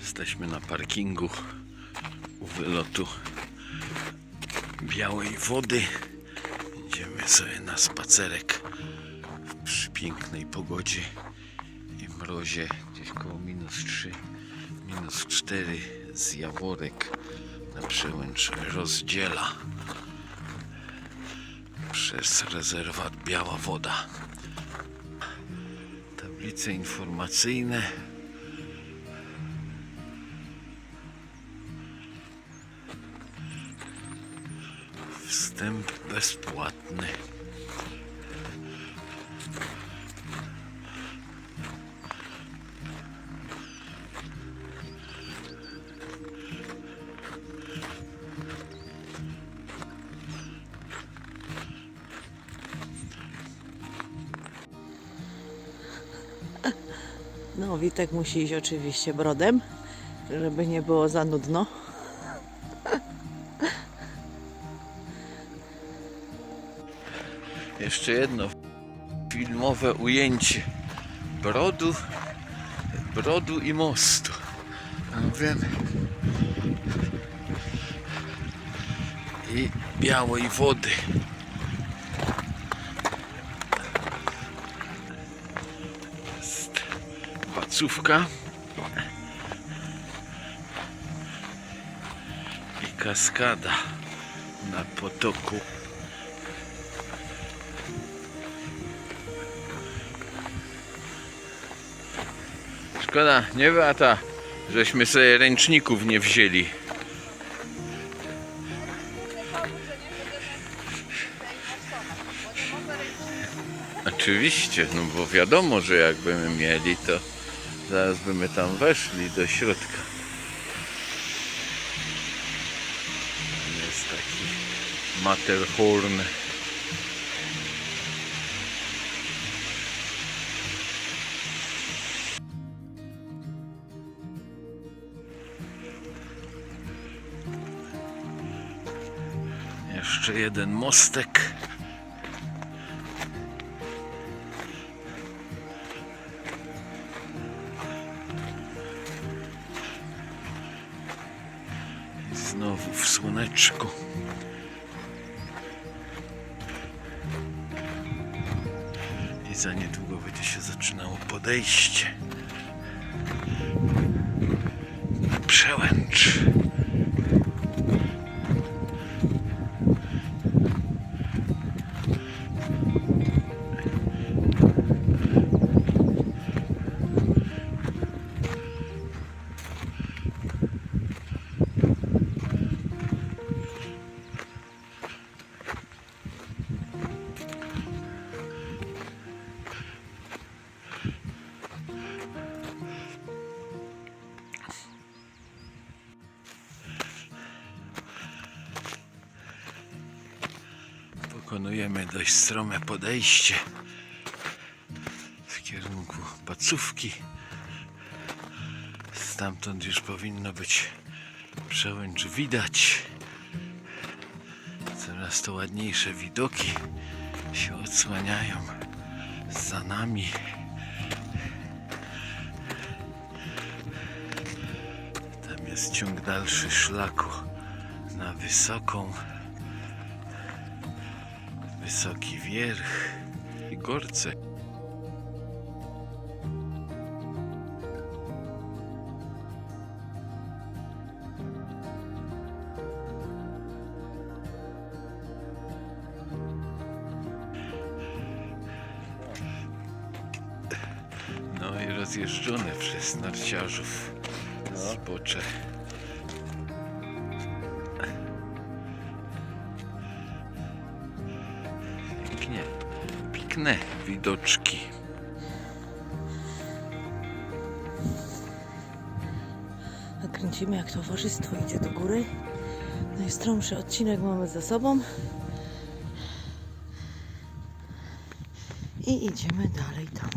Jesteśmy na parkingu u wylotu Białej Wody. Idziemy sobie na spacerek w przepięknej pogodzie i mrozie gdzieś koło minus 3, minus 4 z Jaworek na przełęcz rozdziela przez rezerwat Biała Woda. Tablice informacyjne. Wstęp bezpłatny. No, Witek musi iść oczywiście brodem, żeby nie było za nudno. Jeszcze jedno filmowe ujęcie brodu, brodu i mostu. No wiem. I białej wody. Jest bacówka. I kaskada na potoku. Szkoda, nie Beata, żeśmy sobie ręczników nie wzięli. Oczywiście, no bo wiadomo, że jakbyśmy mieli, to zaraz byśmy tam weszli do środka. Jest taki Matterhorn. Jeszcze jeden mostek. I Znowu w słoneczku. I za niedługo będzie się zaczynało podejście. Pokonujemy dość strome podejście w kierunku Pacówki. Stamtąd już powinno być przełęcz widać. Coraz to ładniejsze widoki się odsłaniają za nami. Tam jest ciąg dalszy szlaku na wysoką Wysoki wierch i gorce. No i rozjeżdżone przez narciarzów zbocze. Piękne widoczki. Nakręcimy jak towarzystwo idzie do góry. Najstromszy odcinek mamy za sobą. I idziemy dalej tam.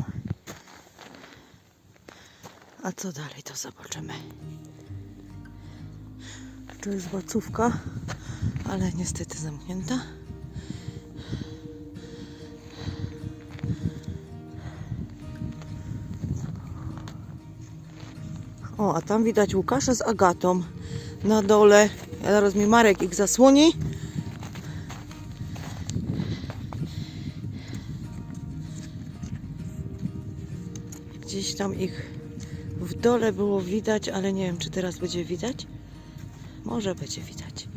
A co dalej to zobaczymy. Tu jest bacówka, ale niestety zamknięta. O, a tam widać Łukasza z Agatą na dole. Zaraz mi Marek ich zasłoni. Gdzieś tam ich w dole było widać, ale nie wiem, czy teraz będzie widać. Może będzie widać.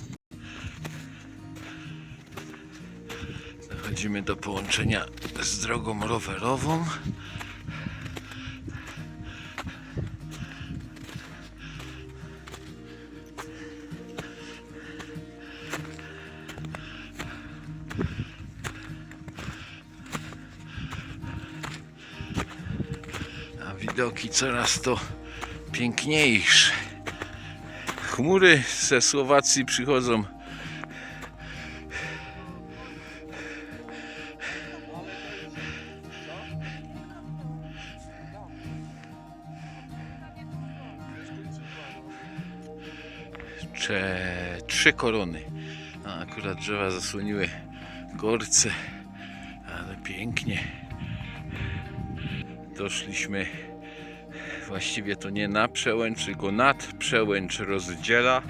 Dochodzimy do połączenia z drogą rowerową. Widoki coraz to piękniejsze. Chmury ze Słowacji przychodzą Cze... trzy korony. A akurat drzewa zasłoniły gorce, ale pięknie. Doszliśmy właściwie to nie na przełęcz, tylko nad przełęcz rozdziela.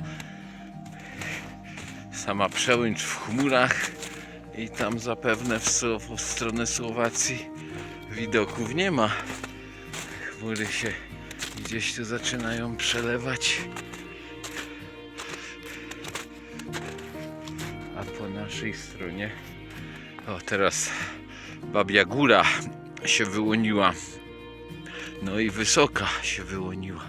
Sama przełęcz w chmurach i tam zapewne w, w stronę Słowacji widoków nie ma. Chmury się gdzieś tu zaczynają przelewać. A po naszej stronie, o teraz Babia Góra się wyłoniła. No i wysoka się wyłoniła.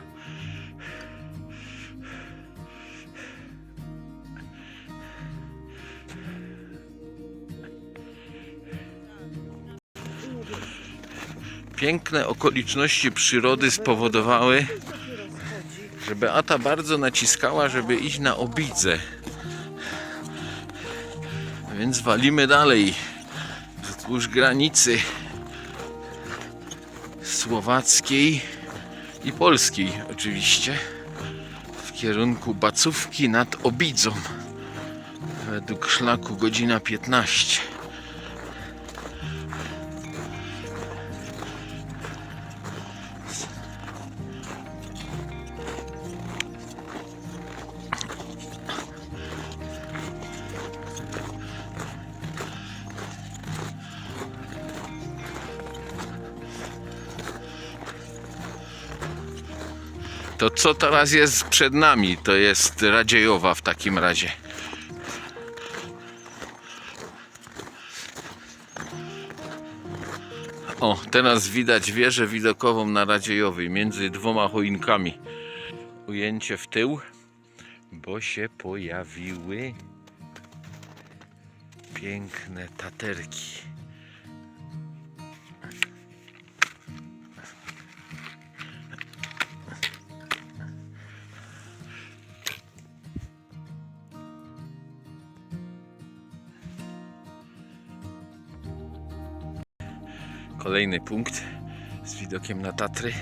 Piękne okoliczności przyrody spowodowały, że Beata bardzo naciskała, żeby iść na obidzę. Więc walimy dalej wzdłuż granicy słowackiej i polskiej oczywiście w kierunku Bacówki nad Obidzą według szlaku godzina 15 To co teraz jest przed nami? To jest Radziejowa w takim razie. O, teraz widać wieżę widokową na Radziejowej między dwoma choinkami. Ujęcie w tył, bo się pojawiły piękne taterki. Kolejny punkt z widokiem na Tatry.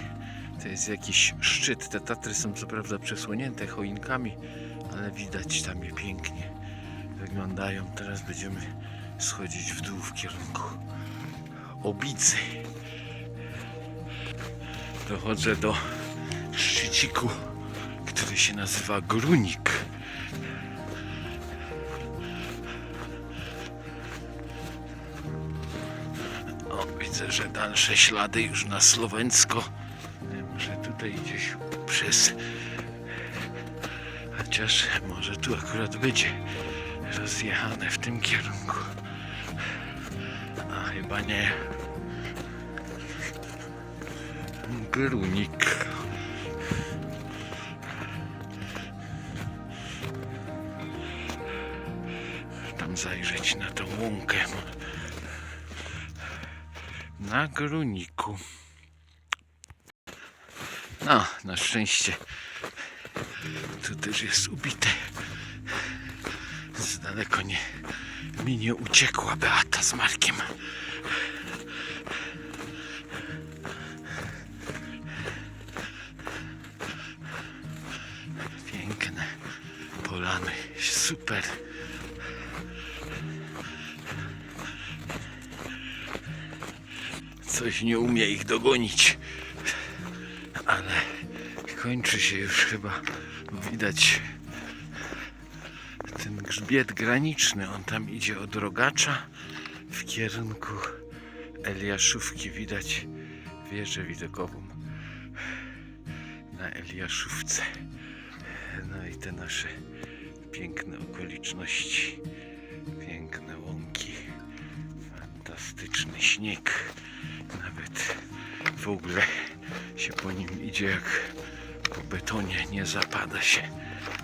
To jest jakiś szczyt. Te Tatry są co prawda przesłonięte choinkami, ale widać tam je pięknie wyglądają. Teraz będziemy schodzić w dół w kierunku Obicy. Dochodzę do szczyciku, który się nazywa Grunik. Że dalsze ślady już na słoweńsko. Może tutaj gdzieś przez. Chociaż może tu akurat będzie rozjechane w tym kierunku. A chyba nie. Grunik. Tam zajrzeć na tą łąkę na gruniku. No, na szczęście tu też jest ubite. Z daleko nie mi nie uciekła Beata z Markiem. Piękne polany, super. Coś nie umie ich dogonić. Ale kończy się już chyba. Widać ten grzbiet graniczny. On tam idzie od rogacza w kierunku Eliaszówki. Widać wieżę widokową na Eliaszówce. No i te nasze piękne okoliczności. Piękne łąki. Fantastyczny śnieg. Nawet w ogóle się po nim idzie jak po betonie. Nie zapada się.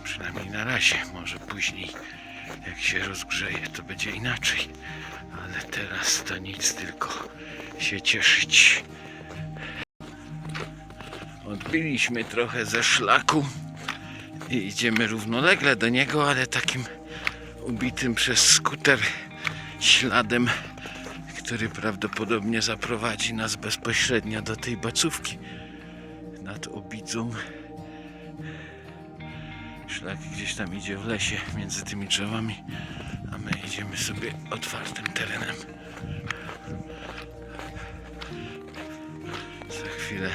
Przynajmniej na razie. Może później jak się rozgrzeje to będzie inaczej. Ale teraz to nic, tylko się cieszyć. Odbiliśmy trochę ze szlaku i idziemy równolegle do niego, ale takim ubitym przez skuter śladem, który prawdopodobnie zaprowadzi nas bezpośrednio do tej bacówki nad Obidzą. Szlak gdzieś tam idzie w lesie między tymi drzewami, a my idziemy sobie otwartym terenem. Za chwilę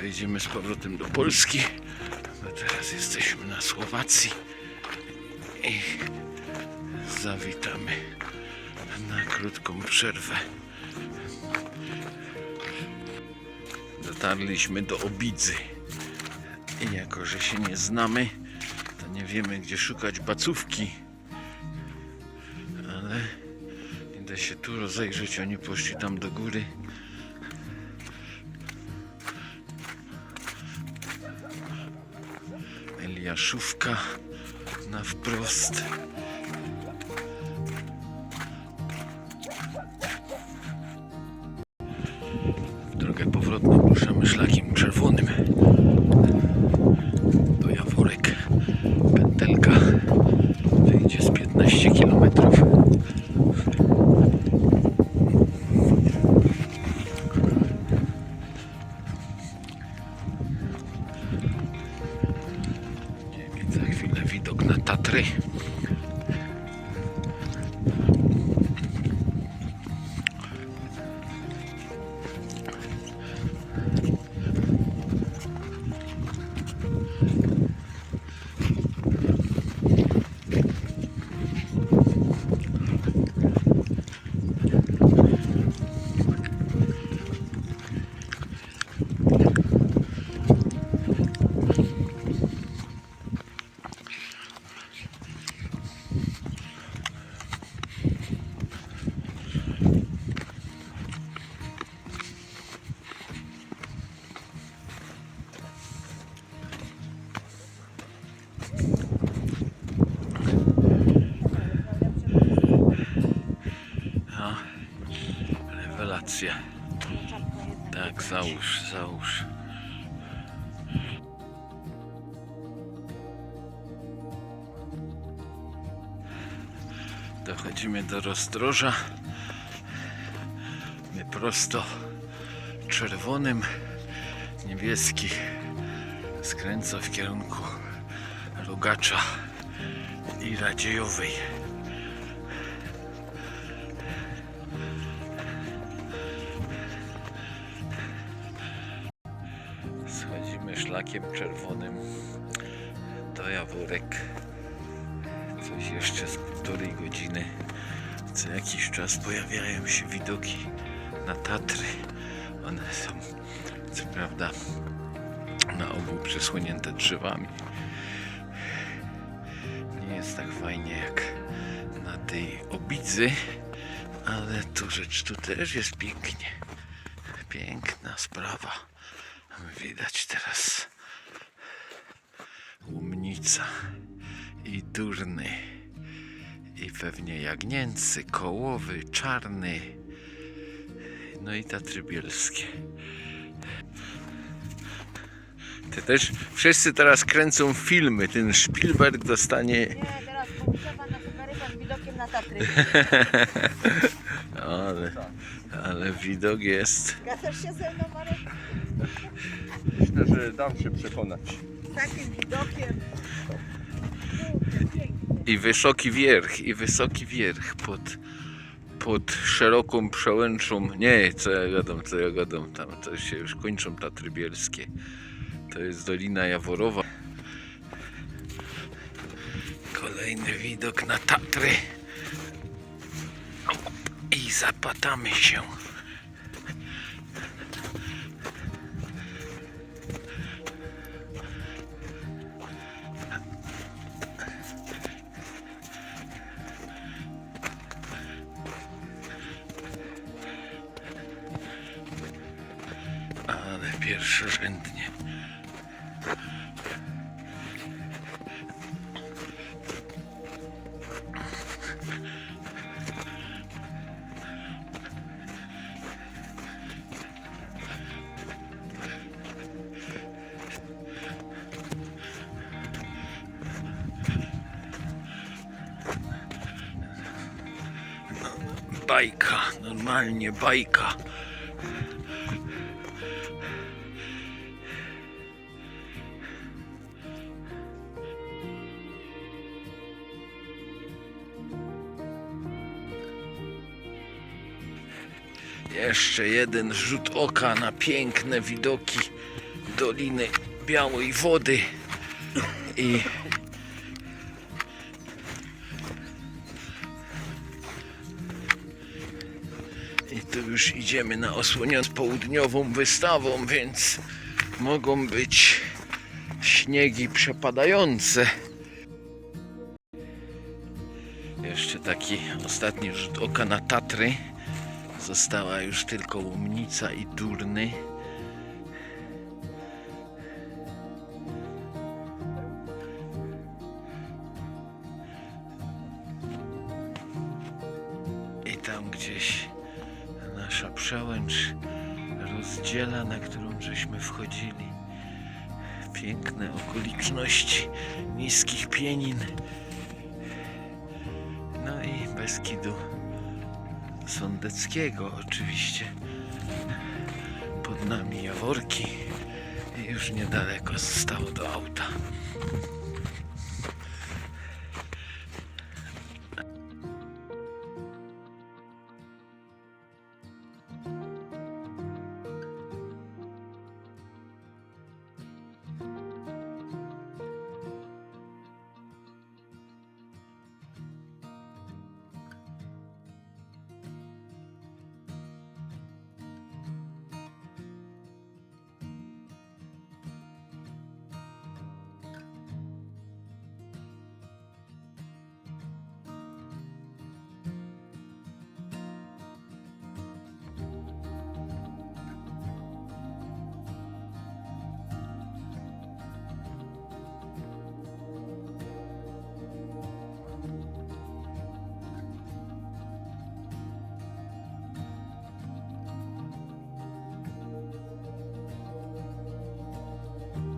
wejdziemy z powrotem do Polski, bo teraz jesteśmy na Słowacji i zawitamy na krótką przerwę. Dotarliśmy do Obidzy i jako, że się nie znamy, to nie wiemy gdzie szukać bacówki, ale idę się tu rozejrzeć, oni poszli tam do góry. Eliaszówka na wprost. Szlakiem rewelacja. Tak, załóż, załóż. Dochodzimy do rozdroża. My prosto czerwonym, niebieski skręca w kierunku Rogacza i Radziejowej. Schodzimy szlakiem czerwonym do Jaworek. Coś jeszcze z półtorej godziny. Co jakiś czas pojawiają się widoki na Tatry. One są, co prawda, na ogół przesłonięte drzewami. Nie jest tak fajnie jak na tej obidzy, ale tu rzecz tu też jest pięknie. Piękna sprawa. Widać teraz Łumnica i Durny i pewnie Jagnięcy, Kołowy, Czarny no i Tatry Bielskie. Ty też wszyscy teraz kręcą filmy. Ten Spielberg dostanie Nie, teraz połączona na z widokiem na Tatry. ale, ale widok jest Zgadzasz się ze mną, Marek? Myślę, że dam się przekonać. Takim widokiem. i wysoki wierch, i wysoki wierch pod pod szeroką przełęczą. Nie, co ja gadam, co ja gadam. Tam to się już kończą Tatry Bielskie. To jest Dolina Jaworowa. Kolejny widok na Tatry. I zapatamy się. Pierwszorzędnie. Bajka, normalnie bajka. Jeszcze jeden rzut oka na piękne widoki Doliny Białej Wody i i tu już idziemy na osłonioną południową wystawą, więc mogą być śniegi przepadające. Jeszcze taki ostatni rzut oka na Tatry. Została już tylko Łomnica i Durny. I tam gdzieś nasza przełęcz rozdziela, na którą żeśmy wchodzili. Piękne okoliczności niskich pienin. No i Beskidu Sądeckiego oczywiście. Pod nami Jaworki już niedaleko zostało do auta.